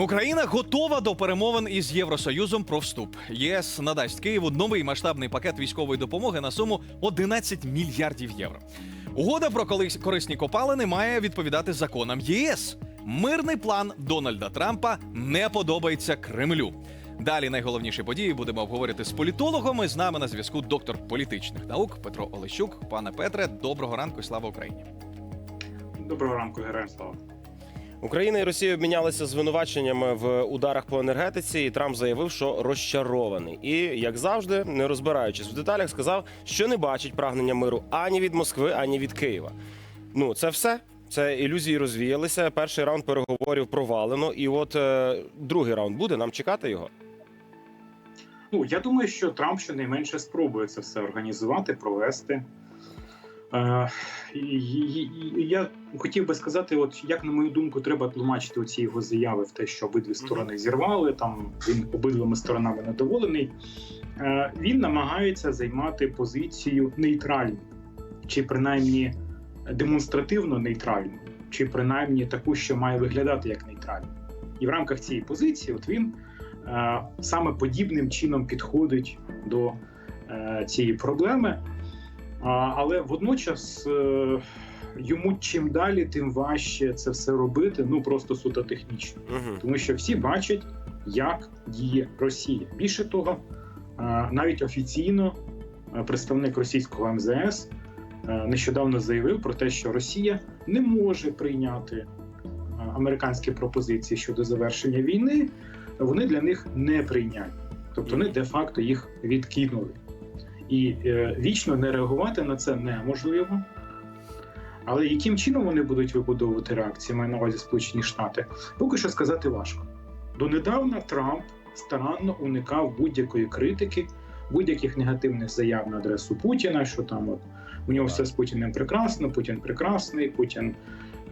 Україна готова до перемовин із Євросоюзом про вступ. ЄС надасть Києву новий масштабний пакет військової допомоги на суму 11 мільярдів євро. Угода про колись корисні копалини має відповідати законам ЄС. Мирний план Дональда Трампа не подобається Кремлю. Далі найголовніші події будемо обговорити з політологами. З нами на зв'язку доктор політичних наук Петро Олещук. Пане Петре, доброго ранку і слава Україні. Доброго ранку, героям слава. Україна і Росія обмінялися звинуваченнями в ударах по енергетиці, і Трамп заявив, що розчарований. І як завжди, не розбираючись в деталях, сказав, що не бачить прагнення миру ані від Москви, ані від Києва. Ну, це все. Це ілюзії розвіялися. Перший раунд переговорів провалено. І от е, другий раунд буде. Нам чекати його. Ну я думаю, що Трамп щонайменше спробує це все організувати, провести. Е, я хотів би сказати, от як на мою думку, треба тлумачити оці його заяви в те, що обидві сторони зірвали. Там він обидвими сторонами недоволений. Е, він намагається займати позицію нейтральну, чи принаймні демонстративно нейтральну, чи принаймні таку, що має виглядати як нейтральну. І в рамках цієї позиції, от він е, саме подібним чином підходить до цієї проблеми. А, але водночас е, йому чим далі, тим важче це все робити, ну просто суто технічно. Угу. Тому що всі бачать, як діє Росія. Більше того, е, навіть офіційно е, представник російського МЗС нещодавно заявив про те, що Росія не може прийняти американські пропозиції щодо завершення війни. Вони для них не прийнятні, тобто вони де-факто їх відкинули. І е, вічно не реагувати на це неможливо. Але яким чином вони будуть вибудовувати реакції, маю на увазі Сполучені Штати, поки що сказати важко. Донедавна Трамп старанно уникав будь-якої критики, будь-яких негативних заяв на адресу Путіна, що там от у нього все з Путіним прекрасно, Путін прекрасний, Путін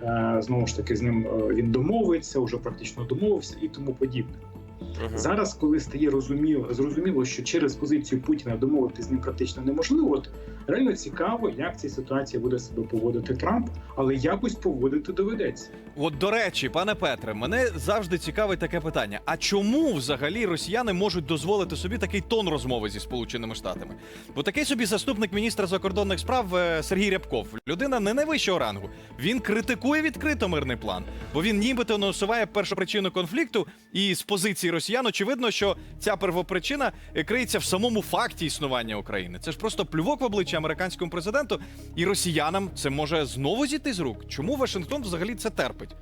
е, знову ж таки з ним е, він домовиться, вже практично домовився і тому подібне. Угу. Зараз, коли стає розуміло, зрозуміло, що через позицію Путіна домовитися з ним практично неможливо, от реально цікаво, як в цій ситуації буде себе поводити Трамп, але якось поводити доведеться. От до речі, пане Петре, мене завжди цікавить таке питання: а чому взагалі росіяни можуть дозволити собі такий тон розмови зі Сполученими Штатами? Бо такий собі заступник міністра закордонних справ е, Сергій Рябков, людина не найвищого рангу. Він критикує відкрито мирний план, бо він нібито не усуває першопричину конфлікту. І з позиції росіян очевидно, що ця первопричина е, криється в самому факті існування України. Це ж просто плювок в обличчя американському президенту, і росіянам це може знову зійти з рук. Чому Вашингтон взагалі це терпить?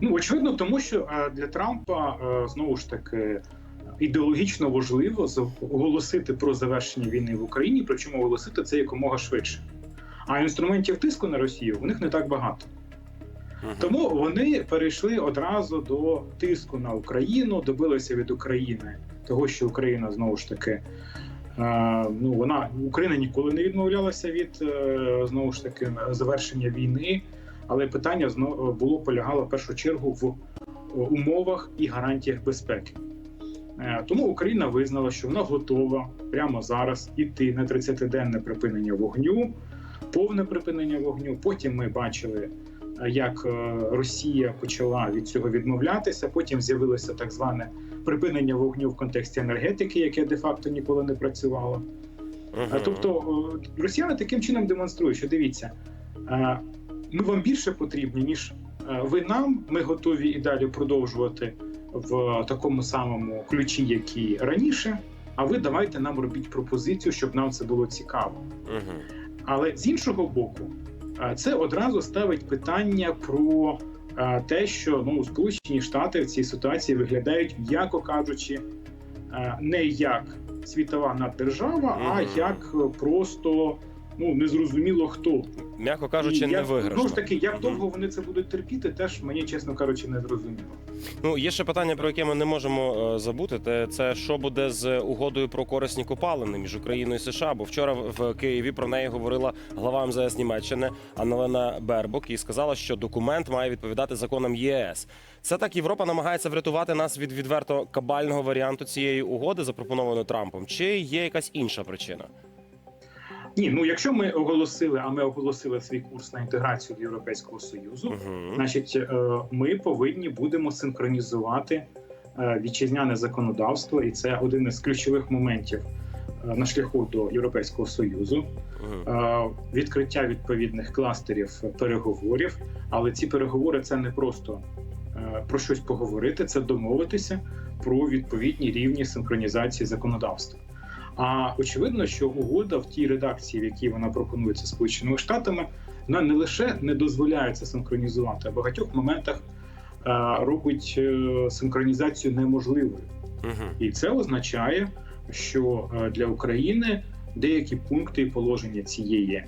Ну очевидно, тому що е, для Трампа е, знову ж таки ідеологічно важливо оголосити про завершення війни в Україні, причому оголосити це якомога швидше. А інструментів тиску на Росію у них не так багато. Тому вони перейшли одразу до тиску на Україну, добилися від України того, що Україна знову ж таки. е, Ну, вона Україна ніколи не відмовлялася від е, знову ж таки завершення війни, але питання було полягало в першу чергу в умовах і гарантіях безпеки. Е, Тому Україна визнала, що вона готова прямо зараз іти на 30-денне припинення вогню, повне припинення вогню. Потім ми бачили е, як е, Росія почала від цього відмовлятися. Потім з'явилося так зване припинення вогню в контексті енергетики, яке де-факто ніколи не працювало. Е, Тобто росіяни таким чином демонструють, що дивіться, е, ми вам більше потрібні, ніж е, ви нам. Ми готові і далі продовжувати в такому самому ключі, як і раніше. А ви давайте нам робіть пропозицію, щоб нам це було цікаво. Угу. Але з іншого боку, це одразу ставить питання про те, що ну Сполучені Штати в цій ситуації виглядають, м'яко кажучи, не як світова наддержава, а як просто ну незрозуміло хто. М'яко кажучи, І не як, виграшно. Ж таки, як довго вони це будуть терпіти, теж мені, чесно кажучи, не зрозуміло. Ну, є ще питання, про яке ми не можемо е, забути. Те це що буде з угодою про корисні копалини між Україною і США. Бо вчора в Києві про неї говорила глава МЗС Німеччини Аннелена Бербок і сказала, що документ має відповідати законам ЄС. Це так Європа намагається врятувати нас від відверто кабального варіанту цієї угоди, запропонованої Трампом. Чи є якась інша причина? Ні, ну якщо ми оголосили, а ми оголосили свій курс на інтеграцію до Європейського Союзу, Угу. значить, е, ми повинні будемо синхронізувати е, вітчизняне законодавство, і це один із ключових моментів е, на шляху до Європейського Союзу. Е, Відкриття відповідних кластерів переговорів, але ці переговори це не просто про щось поговорити, це домовитися про відповідні рівні синхронізації законодавства. А очевидно, що угода в тій редакції, в якій вона пропонується Сполученими Штатами, вона не лише не дозволяє це синхронізувати, а в багатьох моментах е, робить е, синхронізацію неможливою. Угу. І це означає, що е, для України деякі пункти і положення цієї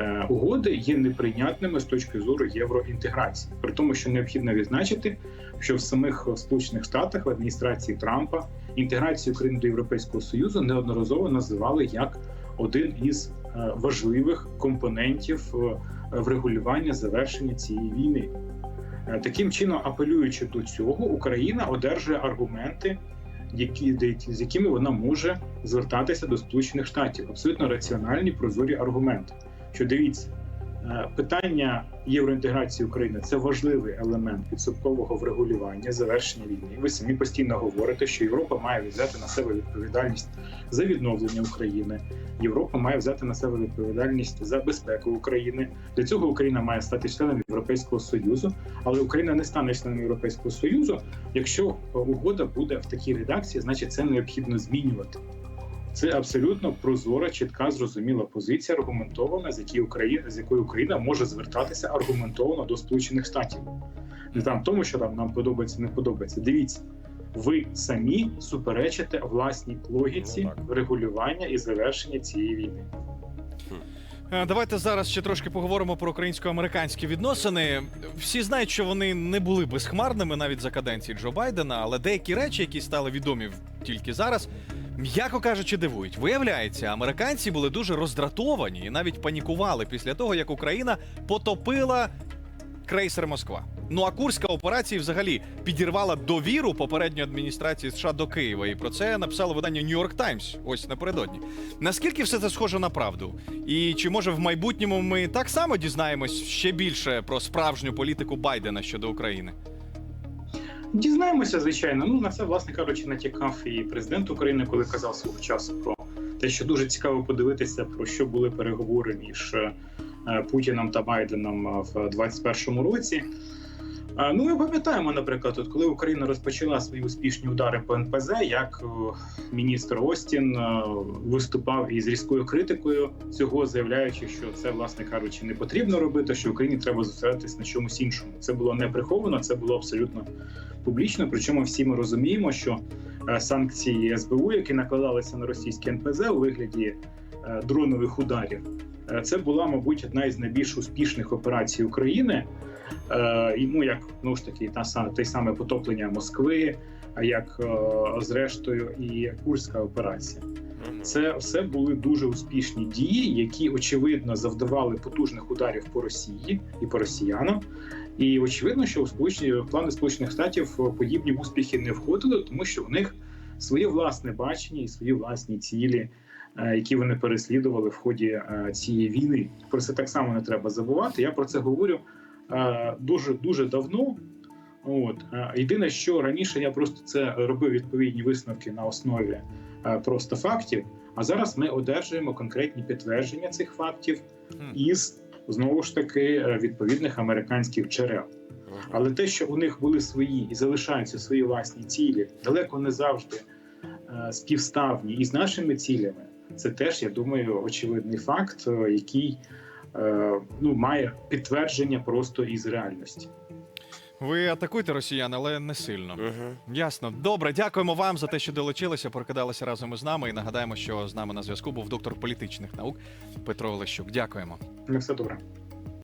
е, угоди є неприйнятними з точки зору євроінтеграції. При тому, що необхідно відзначити, що в самих Сполучених Штатах в адміністрації Трампа інтеграцію України до Європейського Союзу неодноразово називали як один із е, важливих компонентів е, врегулювання завершення цієї війни. Е, Таким чином, апелюючи до цього, Україна одержує аргументи, які з якими вона може звертатися до Сполучених Штатів. Абсолютно раціональні прозорі аргументи. Що дивіться, питання євроінтеграції України це важливий елемент відсоткового врегулювання завершення війни. Ви самі постійно говорите, що Європа має взяти на себе відповідальність за відновлення України. Європа має взяти на себе відповідальність за безпеку України. Для цього Україна має стати членом Європейського союзу, але Україна не стане членом Європейського союзу, якщо е, угода буде в такій редакції, значить це необхідно змінювати. Це абсолютно прозора, чітка, зрозуміла позиція, аргументована, з якої Україна з якою Україна може звертатися аргументовано до Сполучених Штатів. Не там тому, що там нам подобається, не подобається. Дивіться, ви самі суперечите власній логіці Ну, регулювання і завершення цієї війни. Е, Давайте зараз ще трошки поговоримо про українсько-американські відносини. Всі знають, що вони не були безхмарними навіть за каденції Джо Байдена, але деякі речі, які стали відомі тільки зараз, м'яко кажучи, дивують. Виявляється, американці були дуже роздратовані і навіть панікували після того, як Україна потопила крейсер Москва. Ну а курська операція взагалі підірвала довіру попередньої адміністрації США до Києва. І про це написало видання New York Times ось напередодні. Наскільки все це схоже на правду? І чи може в майбутньому ми так само дізнаємось ще більше про справжню політику Байдена щодо України? Дізнаємося, звичайно. Ну на це, власне кажучи, натякав і президент України, коли казав свого часу про те, що дуже цікаво подивитися, про що були переговори між е, Путіном та Байденом е, в 2021 році. Ну, ми пам'ятаємо, наприклад, от коли Україна розпочала свої успішні удари по НПЗ, як е, міністр Остін е, виступав із різкою критикою цього, заявляючи, що це, власне кажучи, не потрібно робити, що Україні треба зосередитись на чомусь іншому. Це було не приховано, це було абсолютно публічно. Причому всі ми розуміємо, що е, санкції СБУ, які накладалися на російські НПЗ у вигляді дронових ударів, це була, мабуть, одна із найбільш успішних операцій України. Е, і, ну як ну ж таки, та саме те саме потоплення Москви, а як е, зрештою і Курська операція. Це все були дуже успішні дії, які очевидно завдавали потужних ударів по Росії і по росіянам. І очевидно, що у сполучені плани Сполучених Штатів подібні успіхи не входили, тому що в них своє власне бачення і свої власні цілі, е, які вони переслідували в ході цієї війни. Про це так само не треба забувати. Я про це говорю дуже дуже давно. От Е, єдине, що раніше я просто це робив відповідні висновки на основі е, просто фактів. А зараз ми одержуємо конкретні підтвердження цих фактів із знову ж таки е, відповідних американських джерел. Але те, що у них були свої і залишаються свої власні цілі, далеко не завжди е, співставні із нашими цілями, це теж, я думаю, очевидний факт, е, який е, ну, має підтвердження просто із реальності. Ви атакуйте росіян, але не сильно. Угу. Ясно. Добре, дякуємо вам за те, що долучилися, прокидалися разом із нами. І нагадаємо, що з нами на зв'язку був доктор політичних наук Петро Олещук. Дякуємо. На все добре.